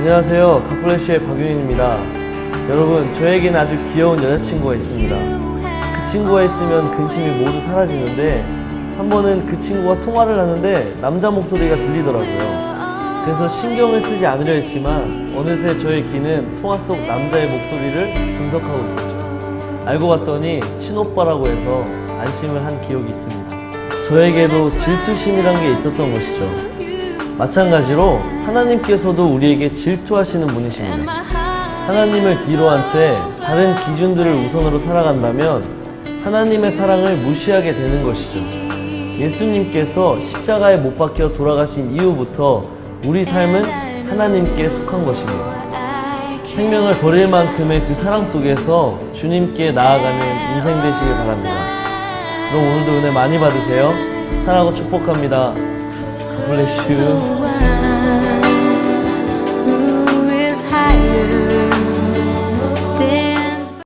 안녕하세요. 갓플래시의 박윤입니다. 여러분, 저에겐 아주 귀여운 여자친구가 있습니다. 그 친구가 있으면 근심이 모두 사라지는데, 한 번은 그 친구가 통화를 하는데 남자 목소리가 들리더라고요. 그래서 신경을 쓰지 않으려 했지만, 어느새 저의 귀는 통화 속 남자의 목소리를 분석하고 있었죠. 알고 봤더니 친오빠라고 해서 안심을 한 기억이 있습니다. 저에게도 질투심이란 게 있었던 것이죠. 마찬가지로 하나님께서도 우리에게 질투하시는 분이십니다. 하나님을 뒤로 한 채 다른 기준들을 우선으로 살아간다면 하나님의 사랑을 무시하게 되는 것이죠. 예수님께서 십자가에 못 박혀 돌아가신 이후부터 우리 삶은 하나님께 속한 것입니다. 생명을 버릴 만큼의 그 사랑 속에서 주님께 나아가는 인생 되시길 바랍니다. 그럼 오늘도 은혜 많이 받으세요. 사랑하고 축복합니다. Bless you.